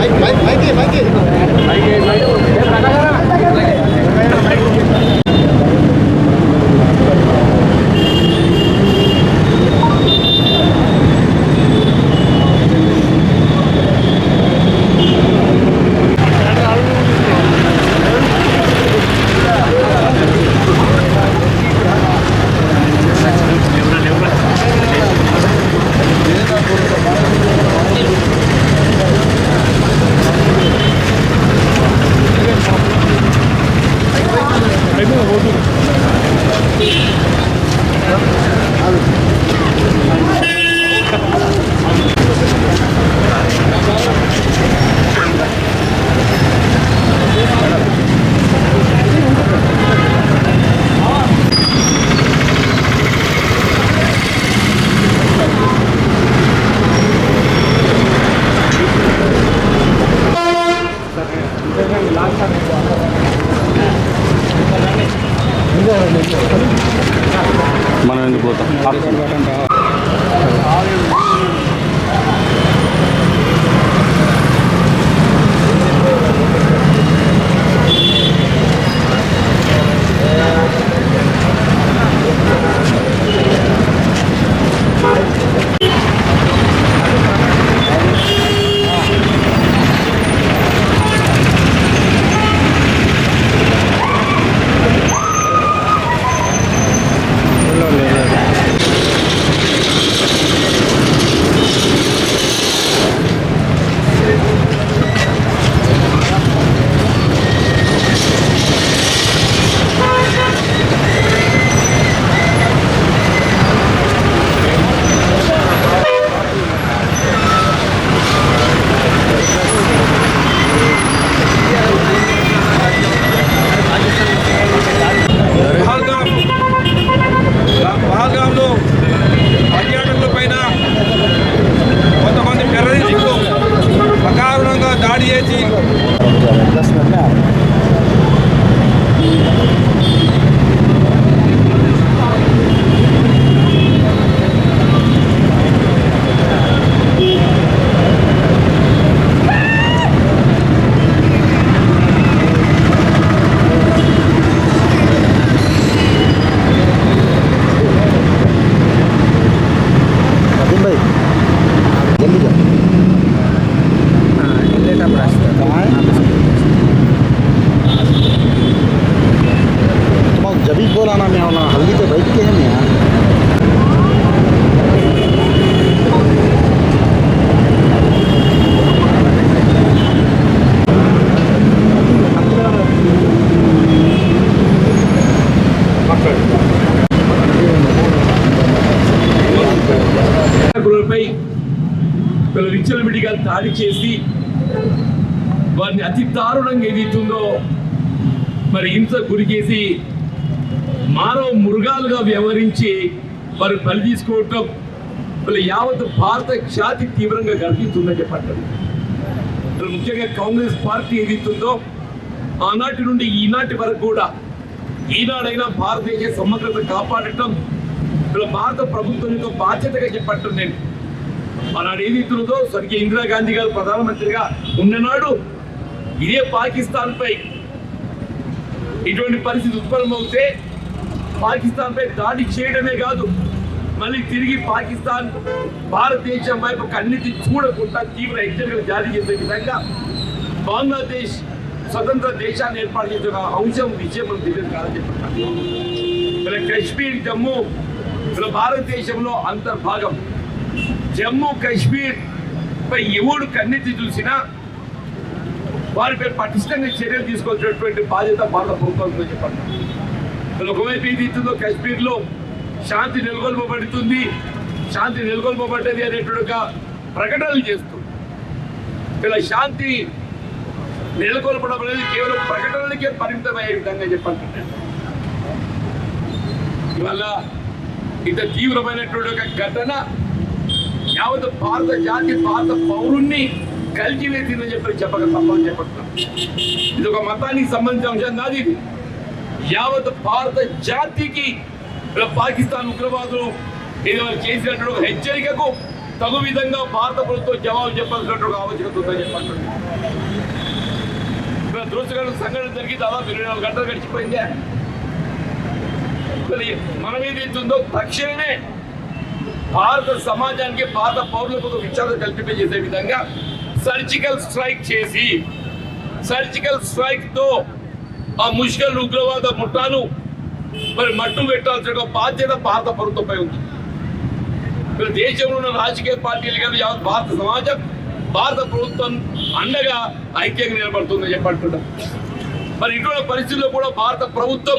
Mấy tiền? 队 Bien, bien, bien, దాడి చేసి వారిని అతి దారుణంగా ఏదైతుందో మరి హింస గురిచేసి మానవ మృగాలుగా వ్యవహరించి వారు బలి తీసుకోవటం వీళ్ళ యావత్ భారత ఖ్యాతి తీవ్రంగా కనిపిస్తుందని చెప్పండి ముఖ్యంగా కాంగ్రెస్ పార్టీ ఏదైతుందో ఆనాటి నుండి ఈనాటి వరకు కూడా ఈనాడైనా భారతదేశ సమగ్రత కాపాడటం ఇలా భారత ప్రభుత్వం యొక్క బాధ్యతగా చెప్పట్టం నేను ఆనాడు ఏదైతుందో స్వర్గీయ ఇందిరాగాంధీ గారు ప్రధానమంత్రిగా ఉన్ననాడు ఇదే పాకిస్తాన్ పై ఇటువంటి పరిస్థితి ఉత్పన్నమవుతే పాకిస్తాన్ పై దాడి చేయడమే కాదు మళ్ళీ తిరిగి పాకిస్తాన్ భారతదేశం వైపు కన్నిటి చూడకుండా తీవ్ర హెచ్చరికలు జారీ చేసే విధంగా బంగ్లాదేశ్ స్వతంత్ర దేశాన్ని ఏర్పాటు చేసే ఒక అంశం విజయం తెలియదు కాదని చెప్పారు. ఇలా కాశ్మీర్ జమ్మూ ఇలా భారతదేశంలో అంతర్భాగం జమ్మూ కాశ్మీర్ పై ఎవడు కన్నెత్తి చూసినా వారిపై పటిష్టంగా చర్యలు తీసుకొచ్చినటువంటి బాధ్యత భారత ప్రభుత్వంతో చెప్పండి. ఒకవైపు ఏది ఇస్తుందో కాశ్మీర్లో శాంతి నెలకొల్పబడుతుంది. శాంతి నెలకొల్పబడ్డది అనేటువంటి ఒక ప్రకటనలు చేస్తూ ఇలా శాంతి నెలకొల్పడం అనేది కేవలం ప్రకటనలకే పరిమితమయ్యే విధంగా చెప్పండి. ఇవాళ ఇంత తీవ్రమైనటువంటి ఒక ఘటన యావత్ భారత జాతి భారత పౌరుణ్ణి కలిచివేసిందని చెప్పి చెప్పక తప్పని చెప్పట్లేదు ఇది ఒక మతానికి సంబంధించిన అంశం కాదు ఇది. యావత్ భారత జాతికి పాకిస్తాన్ ఉగ్రవాదులు ఇది వాళ్ళు చేసినటువంటి ఒక హెచ్చరికకు తగు విధంగా భారత ప్రభుత్వం జవాబు చెప్పాల్సినటువంటి ఆవశ్యకత ఉందని చెప్పండి ఇక్కడ సంఘటన జరిగి దాదాపు ఇరవై నాలుగు గంటలు గడిచిపోయిందే. మరి మనం ఏదైతుందో తక్షణమే భారత సమాజానికి భారత పౌరులకు ఒక విచారణ కల్పింపజేసే విధంగా సర్జికల్ స్ట్రైక్ చేసి సర్జికల్ స్ట్రైక్తో ఆ ముష్కల్ ఉగ్రవాద ముఠాను మరి మట్టు పెట్టాల్సిన బాధ్యత భారత ప్రభుత్వంపై ఉంది. మరి దేశంలో ఉన్న రాజకీయ పార్టీలు కానీ యావత్ భారత సమాజం భారత ప్రభుత్వం అండగా ఐక్యంగా నిలబడుతుందని చెప్పంటున్నా మరి ఇటువంటి పరిస్థితుల్లో కూడా భారత ప్రభుత్వం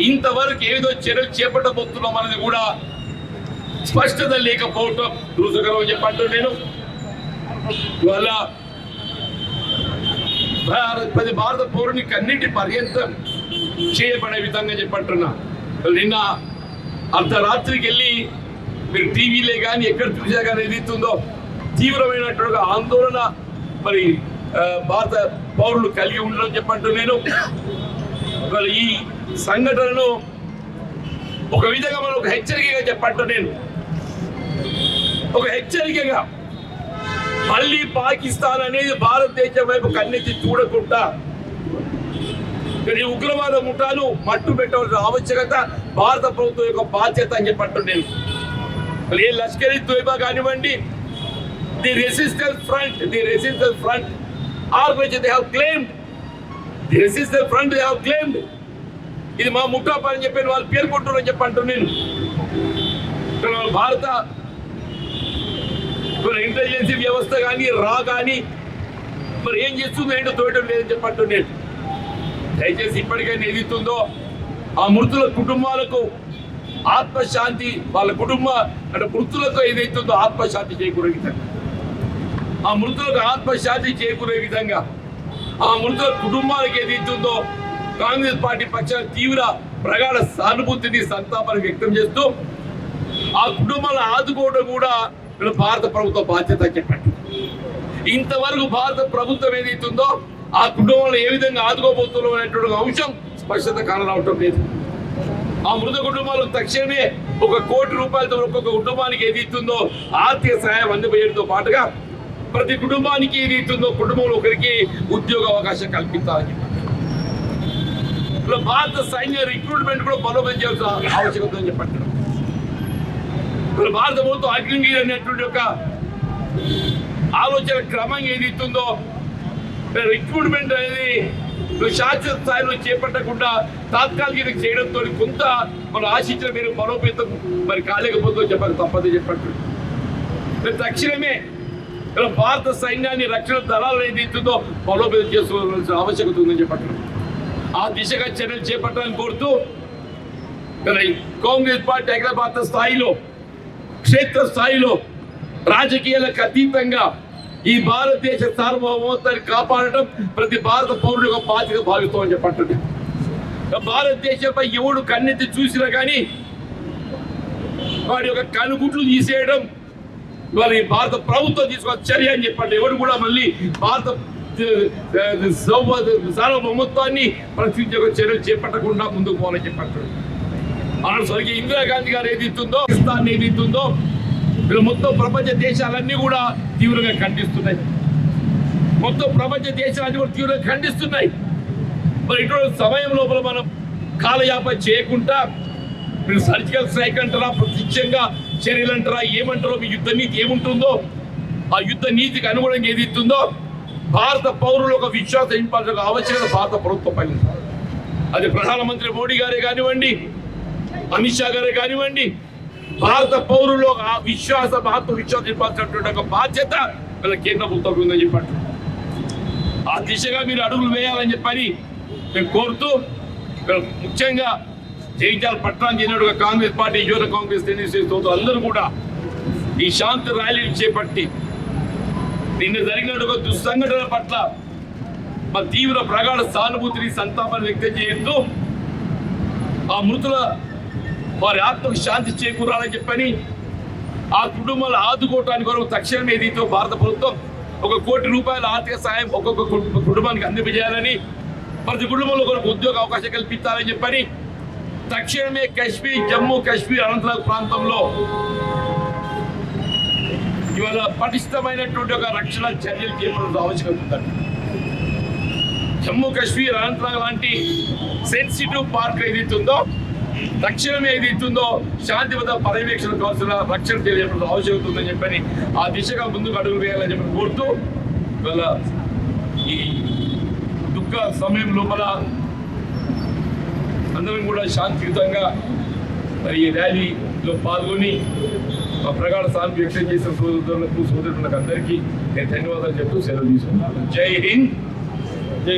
ఇంతవరకు ఏదో చర్యలు చేపట్టబోతున్నాం అనేది కూడా స్పష్టత లేకపోవటం దూసకరం అని చెప్పంటూ నేను. ఇవాళ పది భారత పౌరుని కన్నిటి పర్యంతం చేయబడే విధంగా చెప్పంటున్నా. నిన్న అర్ధరాత్రికి వెళ్ళి మీరు టీవీలే కానీ ఎక్కడ చూసా కానీ ఎదుగుతుందో తీవ్రమైనటువంటి ఆందోళన మరి భారత పౌరులు కలిగి ఉండడం చెప్పంటూ నేను. ఈ సంఘటనను ఒక విధంగా మనం ఒక హెచ్చరికగా చెప్పంటూ నేను. ఒక హెచ్చరికగా మళ్ళీ పాకిస్తాన్ అనేది భారతదేశం వైపు కన్నెత్తి చూడకుండా ఈ ఉగ్రవాద ముఠాలు మట్టు పెట్టవలసిన ఆవశ్యకత భారత ప్రభుత్వం యొక్క బాధ్యత అని చెప్పట్టు నేను ఏ లష్కరి తోయిబా కానివ్వండి the resistance front the resistance front organisation they have claimed the resistance front they have claimed ఇది మా ముఠా పని చెప్పి వాళ్ళు పేర్కొంటున్నారని చెప్పంటూ నేను భారత మన ఇంటెలిజెన్సీ వ్యవస్థ కానీ రా కానీ మరి ఏం చేస్తుందో ఏంటో తోయటం లేదని చెప్పట్టుండే నేను దయచేసి ఇప్పటికైనా ఎదుగుతుందో ఆ మృతుల కుటుంబాలకు ఆత్మశాంతి వాళ్ళ కుటుంబ అంటే మృతులకు ఏదైతుందో ఆత్మశాంతి చేకూరే విధంగా. ఆ మృతులకు ఆత్మశాంతి చేకూరే విధంగా ఆ మృతుల కుటుంబాలకు ఏదైతుందో కాంగ్రెస్ పార్టీ పక్షాన తీవ్ర ప్రగాఢ సానుభూతిని సంతాపాన్ని వ్యక్తం చేస్తూ ఆ కుటుంబాలను ఆదుకోవడం కూడా ఇప్పుడు భారత ప్రభుత్వ బాధ్యత చెప్పండి. ఇంతవరకు భారత ప్రభుత్వం ఏదైతుందో ఆ కుటుంబంలో ఏ విధంగా ఆదుకోబోతున్నాం అనేటువంటి అంశం స్పష్టత కానరావటం లేదు. ఆ మృత కుటుంబాలకు తక్షణమే ఒక కోటి రూపాయలతో ఒక్కొక్క కుటుంబానికి ఏది ఇస్తుందో ఆర్థిక సహాయం అందజేయడంతో పాటుగా ప్రతి కుటుంబానికి ఏది ఇస్తుందో కుటుంబంలో ఒకరికి ఉద్యోగ అవకాశం కల్పించాలని చెప్పి భారత సైన్య రిక్రూట్మెంట్ కూడా బలోపేతం చేయాల్సిన ఆవశ్యకత అని చెప్పండి. భారత ప్రభుత్వం అగ్నిగిరి అనేటువంటి ఒక ఆలోచన క్రమం ఏది ఇస్తుందో రిక్రూట్మెంట్ అనేది శాశ్వత స్థాయిలో చేపట్టకుండా తాత్కాలిక చేయడంతో కొంత మనం ఆశించిన మీరు బలోపేతం మరి కాలేకపోతుందో చెప్పక తప్పదు చెప్పట్టు తక్షణమే ఇలా భారత సైన్యాన్ని రక్షణ దళాలు ఏది ఇస్తుందో బలోపేతం చేసుకోవాల్సిన ఆవశ్యకత ఉందని చెప్పట్టు ఆ దిశగా చర్యలు చేపట్టాలని కోరుతూ కాంగ్రెస్ పార్టీ అఖిల భారత స్థాయిలో క్షేత్ర స్థాయిలో రాజకీయాలకు అతీతంగా ఈ భారతదేశ సార్వభౌమత్వాన్ని కాపాడటం ప్రతి భారత పౌరుడు ఒక బాధ్యత భావిస్తామని చెప్పంటుంది. భారతదేశంపై ఎవడు కన్నెత్తి చూసినా కానీ వాడి యొక్క కనుగుట్లు తీసేయడం మరి భారత ప్రభుత్వం తీసుకున్న చర్య అని చెప్పండి. ఎవడు కూడా మళ్ళీ భారత సార్వభౌమత్వాన్ని ప్రశ్నించే ఒక చర్యలు చేపట్టకుండా ముందుకు పోవాలని చెప్పంటాడు ఆనాడు ఇందిరాగాంధీ గారు ఏది ఇస్తుందో పాకిస్తాన్ ఏది ఇస్తుందో వీళ్ళు మొత్తం ప్రపంచ దేశాలన్నీ కూడా తీవ్రంగా ఖండిస్తున్నాయి. మొత్తం ప్రపంచ దేశాలన్నీ కూడా తీవ్రంగా ఖండిస్తున్నాయి. మరి ఇటువంటి సమయం లోపల మనం కాలయాపన చేయకుండా మీరు సర్జికల్ స్ట్రైక్ అంటారా ప్రత్యక్షంగా చర్యలు అంటారా ఏమంటారో మీ యుద్ధ నీతి ఏముంటుందో ఆ యుద్ధ నీతికి అనుగుణంగా ఏది ఇస్తుందో భారత పౌరులు ఒక విశ్వాసం ఇంపాల్సిన ఆవశ్యకత భారత ప్రభుత్వం పైన. అది ప్రధానమంత్రి మోడీ గారే కానివ్వండి అమిత్ షా గారే కానివ్వండి భారత పౌరులు ఆ విశ్వాస మహత్వ విశ్వాసం ఇవ్వాల్సినటువంటి ఒక బాధ్యత వీళ్ళ కేంద్ర ప్రభుత్వం ఉందని చెప్పండి. ఆ దిశగా మీరు అడుగులు వేయాలని చెప్పని మేము కోరుతూ ముఖ్యంగా జగిత్యాల పట్టణానికి చెందిన కాంగ్రెస్ పార్టీ యువత కాంగ్రెస్ తెలియజేస్తూ అందరూ కూడా ఈ శాంతి ర్యాలీని చేపట్టి నిన్న జరిగినటువంటి ఒక దుస్సంఘటన పట్ల మా తీవ్ర ప్రగాఢ సానుభూతిని సంతాపాన్ని వ్యక్తం చేస్తూ ఆ మృతుల వారి ఆత్మకు శాంతి చేకూరాలని చెప్పని ఆ కుటుంబాలు ఆదుకోవటానికి కొరకు తక్షణమే దీంతో భారత ప్రభుత్వం ఒక కోటి రూపాయల ఆర్థిక సాయం ఒక్కొక్క కుటుంబానికి అందింపజేయాలని ప్రతి కుటుంబంలో కొరకు ఉద్యోగ అవకాశం కల్పించాలని చెప్పని తక్షణమే కాశ్మీర్ జమ్మూ కాశ్మీర్ అనంతనాగ్ ప్రాంతంలో ఇవాళ పటిష్టమైనటువంటి ఒక రక్షణ చర్యలు చేపడం ఆవశ్యకత ఉందండి. జమ్మూ కాశ్మీర్ అనంతనాగ్ లాంటి సెన్సిటివ్ పార్క్ ఏదైతే ఉందో తక్షణమే ఏదైతే ఉందో శాంతి భద్రత పర్యవేక్షణ కావాల్సిన రక్షణ తెలియజేయడం అవసరం ఉందని చెప్పని ఆ దిశగా ముందుకు అడుగులు వేయాలని చెప్పి కోరుతూ ఇవాళ ఈ దుఃఖ సమయం లోపల అందరం కూడా శాంతియుతంగా మరి ఈ ర్యాలీలో పాల్గొని మా ప్రగాఢ సానుభూతి వ్యక్తం చేసిన సోదరులకు సోదరులకు అందరికీ నేను ధన్యవాదాలు చెప్తూ సెలవు తీసుకున్నాను జై హింద్!